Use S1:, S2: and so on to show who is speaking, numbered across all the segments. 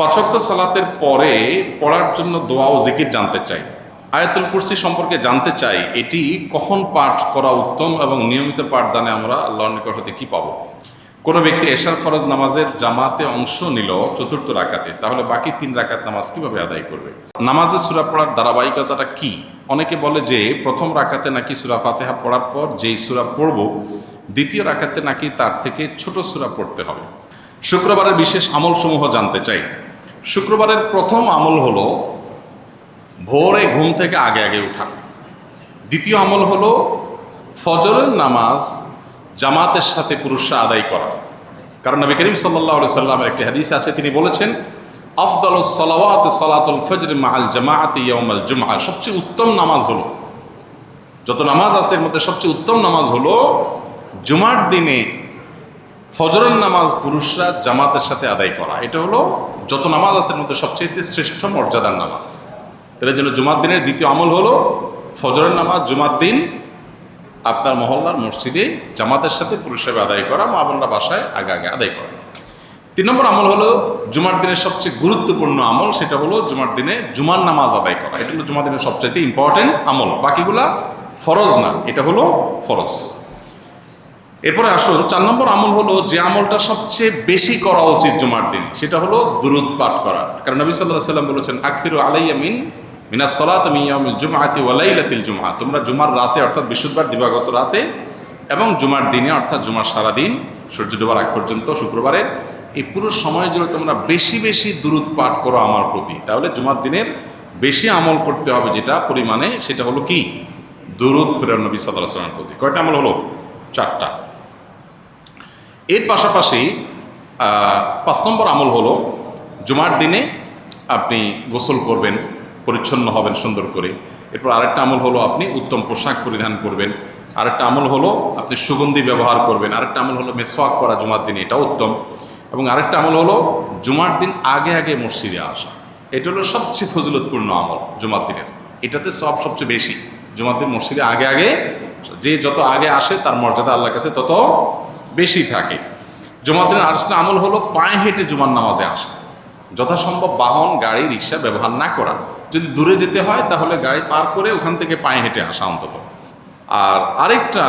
S1: পাঁচক্ত সালাতের পরে পড়ার জন্য দোয়া ও জিকির জানতে চাই। আয়াতুল কুরসি সম্পর্কে জানতে চাই, এটি কখন পাঠ করা উত্তম এবং নিয়মিত পাঠদানে আমরা আল্লাহর নিকট হতে কী পাবো? কোনো ব্যক্তি এশার ফরজ নামাজের জামাতে অংশ নিল চতুর্থ রাকাতে, তাহলে বাকি তিন রাকাত নামাজ কীভাবে আদায় করবে? নামাজে সুরা পড়ার ধারাবাহিকতাটা কি? অনেকে বলে যে প্রথম রাকাতে নাকি সুরা ফাতেহা পড়ার পর যেই সুরা পড়ব, দ্বিতীয় রাকাতে নাকি তার থেকে ছোট সুরা পড়তে হবে। শুক্রবারের বিশেষ আমলসমূহ জানতে চাই। শুক্রবারের প্রথম আমল হলো ভোরে ঘুম থেকে আগে আগে উঠা। দ্বিতীয় আমল হলো ফজরের নামাজ জামাতের সাথে পুরুষরা আদায় করা। কারণ নবী করিম সাল্লাহ সাল্লামের একটি হাদিস আছে, তিনি বলেছেন আফদল সলাওয়াত, সলাতুল ফজর মাল জামাআত ইয়মাল জুমা সবচেয়ে উত্তম নামাজ হলো, যত নামাজ আছে এর মধ্যে সবচেয়ে উত্তম নামাজ হলো জুমার দিনে ফজরের নামাজ পুরুষরা জামাতের সাথে আদায় করা। এটা হলো যত নামাজ আছে মধ্যে সবচেয়ে শ্রেষ্ঠ মর্যাদার নামাজ। তার জন্য জুমার দিনের দ্বিতীয় আমল হলো ফজরের নামাজ। জুমার দিন আপনার মহল্লার মসজিদে জামাতের সাথে পুরুষ হিসেবে আদায় করা, মা বোনরা বাসায় আগে আগে আদায় করা। তিন নম্বর আমল হলো জুমার দিনের সবচেয়ে গুরুত্বপূর্ণ আমল, সেটা হলো জুমার দিনে জুমার নামাজ আদায় করা। এটা হলো জুমার দিনের সবচেয়ে ইম্পর্টেন্ট আমল। বাকিগুলা ফরজ না, এটা হলো ফরজ। এরপরে আসুন, চার নম্বর আমল হলো যে আমলটা সবচেয়ে বেশি করা উচিত জুমার দিনে, সেটা হলো দুরুদ পাঠ করা। কারণ নবী সাল্লাহ সাল্লাম বলেছেন আকফিরু আলাইয়া মিন সলাত মিয়ামিল জুমাআতি ওয়ালাইলাতিল জুমা তোমরা জুমার রাতে, অর্থাৎ বৃহস্পতিবার, দিবাগত রাতে এবং জুমার দিনে, অর্থাৎ জুমার সারাদিন, সূর্য ডোবার আগ পর্যন্ত শুক্রবারের এই পুরো সময় জুড়ে তোমরা বেশি বেশি দুরুদ পাঠ করো আমার প্রতি। তাহলে জুমার দিনের বেশি আমল করতে হবে যেটা পরিমাণে, সেটা হলো কি? দুরুদ প্রেরণ নবী সাল্লাহ সাল্লামের প্রতি। কয়টা আমল হলো? চারটা। এর পাশাপাশি পাঁচ নম্বর আমল হলো, জুমার দিনে আপনি গোসল করবেন, পরিচ্ছন্ন হবেন সুন্দর করে। এরপর আরেকটা আমল হলো, আপনি উত্তম পোশাক পরিধান করবেন। আরেকটা আমল হলো, আপনি সুগন্ধি ব্যবহার করবেন। আরেকটা আমল হলো, মেসওয়াক করা জুমার দিনে এটা উত্তম। এবং আরেকটা আমল হলো, জুমার দিন আগে আগে মসজিদে আসা। এটা হলো সবচেয়ে ফজিলতপূর্ণ আমল জুমার দিনের। এটাতে সব সবচেয়ে বেশি। জুমার দিন মসজিদে আগে আগে, যে যত আগে আসে, তার মর্যাদা আল্লাহর কাছে তত বেশি থাকে। জুমার দিনের আরেকটা আমল হলো পায়ে হেঁটে জুমার নামাজে আসা। যথাসম্ভব বাহন, গাড়ি, রিক্সা ব্যবহার না করা। যদি দূরে যেতে হয় তাহলে গাড়ি পার করে ওখান থেকে পায়ে হেঁটে আসা অন্তত। আর আরেকটা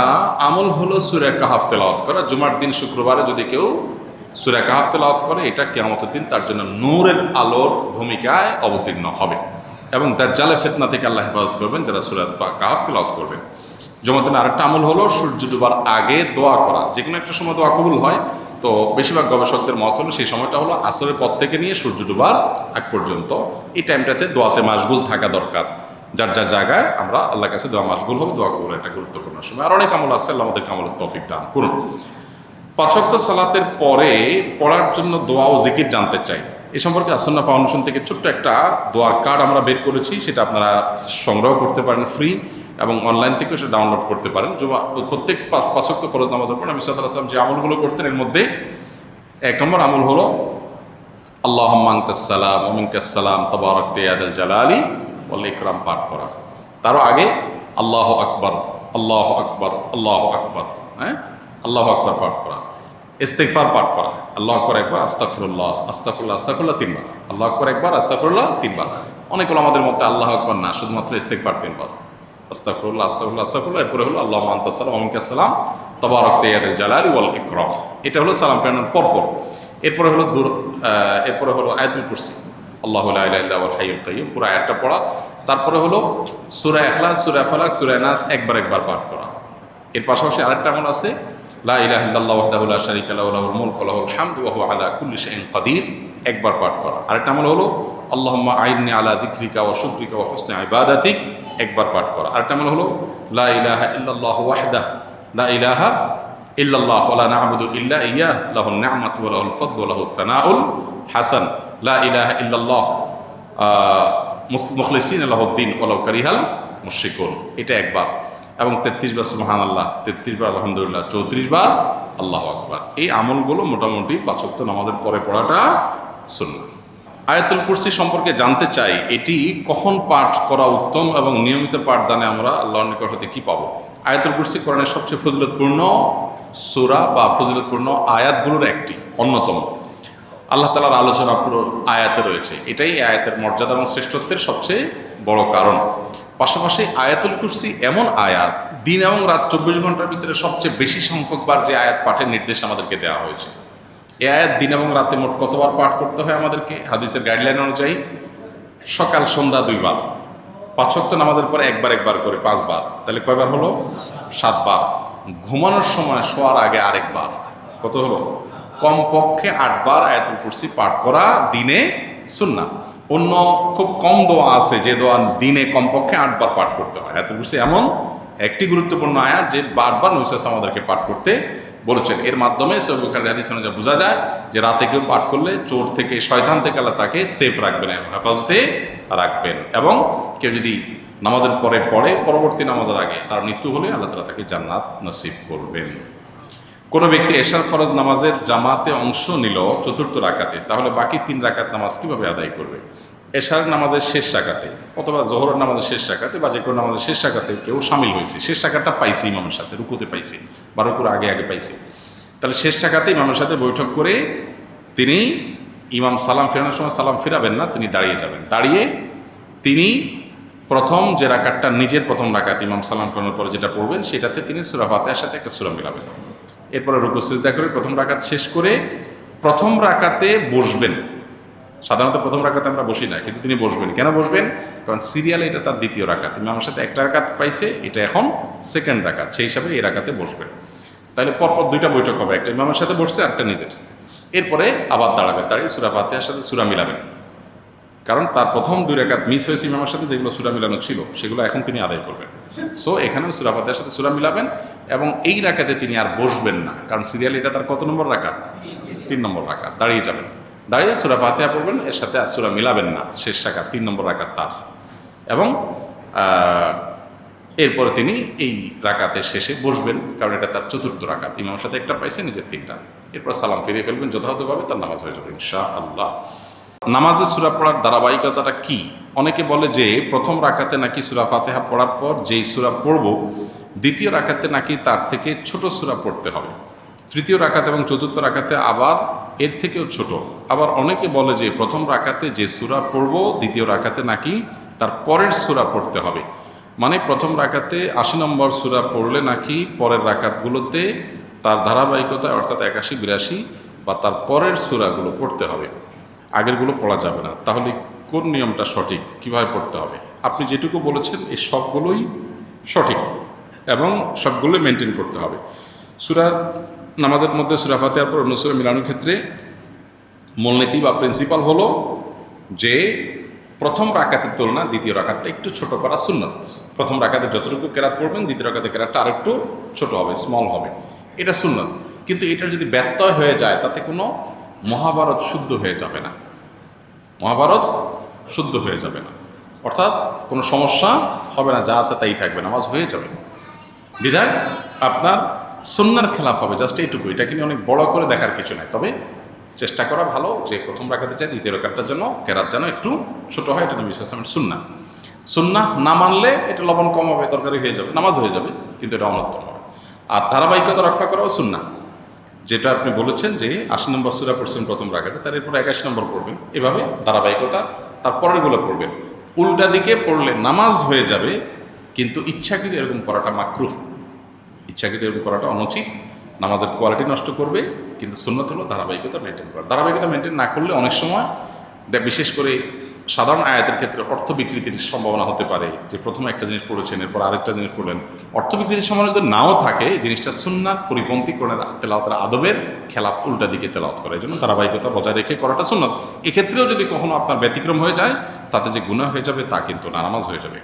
S1: আমল হলো সুরে কাহাফ তেলাওয়াত করা। জুমার দিন শুক্রবারে যদি কেউ সুরে কাহাফ তেলাওয়াত করে, এটা কেয়ামতের দিন তার জন্য নূরের আলোর ভূমিকায় অবতীর্ণ হবে। এবং দাজ্জালে ফেতনা থেকে আল্লাহ হেফাজত করবেন যারা সুরাত কাহাফ তেলাওয়াত করবেন জুমার দিন আরেকটা আমল হলো সূর্য ডুবার আগে দোয়া করা। যে একটা সময় দোয়া কবুল হয়। তো বেশিরভাগ গবেষকদের মত হলো সেই সময়টা হলো আসরের পর থেকে নিয়ে সূর্য ডুবার আগ পর্যন্ত। এই টাইমটাতে দোয়াতে মাসগুল থাকা দরকার। যার যার জায়গায় আমরা আল্লাহর কাছে দোয়া মাসগুল হবে, দোয়া কবুল একটা গুরুত্বপূর্ণ সময়। আর অনেক আমল আছে, আল্লাহ আমাদের কামলের তফিক দান করুন। পাঁচক্ত সালাতের পরে পড়ার জন্য দোয়া ও জিকির জানতে চাই। এ সম্পর্কে আসন্না ফাউন্ডেশন থেকে ছোট্ট একটা দোয়ার কার্ড আমরা বের করেছি, সেটা আপনারা সংগ্রহ করতে পারেন ফ্রি। এবং অনলাইন থেকেও সেটা ডাউনলোড করতে পারেন। জুমা প্রত্যেক পাঁচক্ত ফরজ নামাজের পর নবী সাল্লাহ আসলাম যে আমলগুলো করতেন, এর মধ্যে এক নম্বর আমল হলো আল্লাহ মাংতাসালাম অমিনকাসালাম তবারক তেয়াদুল জালালি বলে ইকরাম পাঠ করা। তারও আগে, আল্লাহ আকবর আল্লাহ আকবর আল্লাহ আকবর হ্যাঁ? আল্লাহ আকবর পাঠ করা। ইস্তেকফার পাঠ করা। আল্লাহ আকবর একবার আস্তাফরুল্লাহ আস্তাফুল্লাহ আস্তাফুল্লাহ তিনবার। আল্লাহ আকবর একবার আস্তাফরুল্লাহ তিনবার। অনেকগুলো আমাদের মধ্যে আল্লাহ আকবর না, শুধুমাত্র ইস্তেকফার তিনবার। আস্তাফরুল্লাহ আস্তাফুল্লাহ আস্তাফুল্লাহ এরপরে হলো, আল্লাহ মান্তাসালাম অমিনকাসালাম তবারক তেয়াদুল জালালি ওয়াল ইকরম। এটা হলো সালাম ফেরানোর পরপর। এরপরে হলো দূর এরপরে হলো আয়াতুল কুরসি। আল্লাহ হাইউল কাইয়ুম, পুরো আয়াতটা পড়া। তারপরে হলো সুরা এখলাস সুরা ফালাক, সুরা নাস একবার একবার পাঠ করা। এর পাশাপাশি আরেকটা আমল আছে, লা ইলাহা ইল্লাল্লাহ ওয়াহদাহু লা শারীকা লাহু, লাহুল মুলকু লাহুল হামদু একবার পাঠ করা। আরেকটা আমল হলো, আল্লাহুম্মা আইন্নি আলা যিকরিকা ওয়া শুকরিকা ওয়া হুসনি ইবাদাতিক। একবার পাঠ করা। আরেকটা আমল হলো, লা ইলাহা লা ইলাহা সানাউল হাসান। লা ইলাহা ইল্লাল্লাহ মুখলিসিন আল্লাহদ্দিন কারিহাল মুশিকুন এটা একবার। এবং তেত্রিশ বার সুহান আল্লাহ তেত্রিশ বার আলহামদুলিল্লাহ, চৌত্রিশ বার আল্লাহ আকবার। এই আমলগুলো মোটামুটি পাঁচক্ত নামাজের পরে পড়াটা শুনলাম আয়াতুল কুরসি সম্পর্কে জানতে চাই, এটি কখন পাঠ করা উত্তম এবং নিয়মিত পাঠদানে আমরা আল্লাহর নিকট হতে কী পাবো? আয়াতুল কুরসি কোরআনের সবচেয়ে ফজিলতপূর্ণ সুরা বা ফজিলতপূর্ণ আয়াতগুলোর একটি, অন্যতম। আল্লাহ তালার আলোচনা পুরো আয়াতে রয়েছে। এটাই আয়াতের মর্যাদা এবং শ্রেষ্ঠত্বের সবচেয়ে বড় কারণ। পাশাপাশি আয়াতুল কুরসি এমন আয়াত, দিন এবং রাত চব্বিশ ঘণ্টার ভিতরে সবচেয়ে বেশি সংখ্যকবার যে আয়াত পাঠের নির্দেশ আমাদেরকে দেওয়া হয়েছে। এই আয়াত দিন এবং রাতে মোট কতবার পাঠ করতে হয় আমাদেরকে? হাদিসের গাইডলাইন অনুযায়ী সকাল, সন্ধ্যা দুইবার। পাঁচ ওয়াক্ত নামাজের পরে একবার একবার করে পাঁচবার। তাহলে কয়বার হলো? সাতবার। ঘুমানোর সময় শোয়ার আগে আরেকবার। কত হলো? কমপক্ষে আটবার আয়াতুল কুরসি পাঠ করা দিনে সুন্না অন্য খুব কম দোয়া আছে, যে দোয়া দিনে কমপক্ষে আটবার পাঠ করতে হয়। আয়াতুল কুরসি এমন একটি গুরুত্বপূর্ণ আয়াত যে বারবার নৈশাস আমাদেরকে পাঠ করতে বলেছেন। এর মাধ্যমে বোঝা যায় যে রাতে কেউ পাঠ করলে চোর থেকে শয়তান থেকে আল্লাহ তাকে সেফ রাখবেন, এবং হেফাজতে রাখবেন। এবং কেউ যদি নামাজের পরে পড়ে, পরবর্তী নামাজের আগে তার মৃত্যু হলে আল্লাহ তালা তাকে জান্নাত নসিব করবেন। কোনো ব্যক্তি এশার ফরজ নামাজের জামাতে অংশ নিল চতুর্থ রাকাতে, তাহলে বাকি তিন রাকাত নামাজ কীভাবে আদায় করবে? এশার নামাজের শেষ শাখাতে অথবা জোহরের নামাজের শেষ শাখাতে বা যে কোনো নামাজের শেষ শাখাতে কেউ সামিল হয়েছে। শেষ শাখাটা পাইছে ইমামের সাথে, রুকুতে পাইছে। বা রুকুর আগে আগে পাইছে। তাহলে শেষ রাকাতে ইমামের সাথে বৈঠক করে তিনি ইমাম সালাম ফেরানোর সময় সালাম ফেরাবেন না, তিনি দাঁড়িয়ে যাবেন। দাঁড়িয়ে তিনি প্রথম যে রাকাতটা, নিজের প্রথম রাকাত ইমাম সালাম ফেরানোর পরে যেটা পড়বেন, সেটাতে তিনি সুরা ফাতেহার সাথে একটা সুরা মিলাবেন। এরপরে রুকু সিজদা করে প্রথম রাকাত শেষ করে প্রথম রাকাতে বসবেন। সাধারণত প্রথম রাকাতে আমরা বসি না, কিন্তু তিনি বসবেন। কেন বসবেন? কারণ সিরিয়ালে এটা তার দ্বিতীয় রাকাত। ইমামের সাথে একটা রাকাত পাইছে, এটা এখন সেকেন্ড রাকাত, সেই হিসাবে এই রাখাতে বসবেন। তাহলে পরপর দুইটা বৈঠক হবে, একটা ইমামের সাথে বসছে একটা নিজের। এরপরে আবার দাঁড়াবে দাঁড়িয়ে সুরা ফাতেহার সাথে সুরা মিলাবেন। কারণ তার প্রথম দুই রেখাত মিস হয়েছে ইমামের সাথে, যেগুলো সুরা মিলানো ছিল, সেগুলো এখন তিনি আদায় করবেন। সো এখানেও সুরা ফাতেহার সাথে সুরা মিলাবেন এবং এই রাকাতে তিনি আর বসবেন না, কারণ সিরিয়াল এটা তার কত নম্বর রাখা তিন নম্বর রাখা দাঁড়িয়ে যাবেন। দাঁড়িয়ে সুরা ফাতেহা পড়বেন, এর সাথে সুরা মিলাবেন না, শেষ রাখা তিন নম্বর রাখা তার। এবং এরপরে তিনি এই রাকাতের শেষে বসবেন, কারণ এটা তার চতুর্থ রাকাত। ইমামের সাথে একটা পাইছে নিজের তিনটা। এরপর সালাম ফিরিয়ে ফেলবেন, যথাযথভাবে তার নামাজ হয়ে যাবে ইনশা আল্লাহ নামাজে সুরা পড়ার ধারাবাহিকতাটা কি? অনেকে বলে যে, প্রথম রাখাতে নাকি সুরা ফাতেহা পড়ার পর যেই সুরা পড়ব, দ্বিতীয় রাখাতে নাকি তার থেকে ছোট সুরা পড়তে হবে। তৃতীয় রাখাতে এবং চতুর্থ রাখাতে আবার এর থেকেও ছোট। আবার অনেকে বলে যে প্রথম রাখাতে যে সুরা পড়ব, দ্বিতীয় রাখাতে নাকি তার পরের সুরা পড়তে হবে। মানে প্রথম রাখাতে আশি নম্বর সুরা পড়লে নাকি পরের রাকাতগুলোতে তার ধারাবাহিকতা অর্থাৎ একাশি, বিরাশি বা তার পরের সুরাগুলো পড়তে হবে। আগেরগুলো পড়া যাবে না। তাহলে কোন নিয়মটা সঠিক? কীভাবে পড়তে হবে? আপনি যেটুকু বলেছেন, এই সবগুলোই সঠিক এবং সবগুলোই মেনটেন করতে হবে। সুরা নামাজের মধ্যে সুরা ফাতেহার পর অন্য মিলানোর ক্ষেত্রে মূলনীতি বা প্রিন্সিপাল হলো যে প্রথম রাকাতের তুলনা দ্বিতীয় রাকাতটা একটু ছোট করা সুন্নত। প্রথম রাকাতে যতটুকু কেরাত পড়বেন, দ্বিতীয় রাকাতে কেরাতটা আরেকটু ছোট হবে স্মল হবে। এটা সুন্নত। কিন্তু এটা যদি ব্যত্যয় হয়ে যায়, তাতে কোনো মহাভারত শুদ্ধ হয়ে যাবে না। মহাভারত শুদ্ধ হয়ে যাবে না। অর্থাৎ কোনো সমস্যা হবে না, যা আছে তাই থাকবে, নামাজ হয়ে যাবে। বিধায় আপনার সন্ন্যার খেলাফ হবে জাস্ট এইটুকু এটাকে নিয়ে অনেক বড় করে দেখার কিছু নাই। তবে চেষ্টা করা ভালো যে প্রথম রাখাতে চাই, দ্বিতীয় রাখাটার জন্য কেরাত যেন একটু ছোট হয়, এটা নবী ইসলামের সুন্না সুন্না না মানলে এটা লবণ কম হবে, তরকারি হয়ে যাবে, নামাজ হয়ে যাবে, কিন্তু এটা অনুত্তম হবে। আর ধারাবাহিকতা রক্ষা করাও সুন্না যেটা আপনি বলেছেন যে আশি নম্বর সুরা পড়ছেন প্রথম রাখাতে, তার এরপর একাশি নম্বর পড়বেন। এভাবে ধারাবাহিকতা তার পরেরগুলো পড়বেন। উল্টা দিকে পড়লে নামাজ হয়ে যাবে, কিন্তু ইচ্ছাকৃত এরকম করাটা মাকরুহ। ইচ্ছাকৃত এরকম করাটা অনুচিত। নামাজের কোয়ালিটি নষ্ট করবে, কিন্তু সুন্নত হলো ধারাবাহিকতা মেনটেন করা। ধারাবাহিকতা মেনটেন না করলে অনেক সময় বিশেষ করে সাধারণ আয়াতের ক্ষেত্রে অর্থ বিকৃতির সম্ভাবনা হতে পারে। যে প্রথমে একটা জিনিস পড়েছেন, এরপর আরেকটা জিনিস পড়লেন। অর্থ বিকৃতির সম্ভাবনা যদি নাও থাকে জিনিসটা সুন্নাত পরিপন্থী করে তেলাওয়াতের আদবের খেলাপ উল্টা দিকে তেলাওত করে। এই জন্য ধারাবাহিকতা বজায় রেখে করাটা সুন্নত। এক্ষেত্রেও যদি কখনো আপনার ব্যতিক্রম হয়ে যায়, তাতে যে গুণা হয়ে যাবে তা কিন্তু না নামাজ হয়ে যাবে।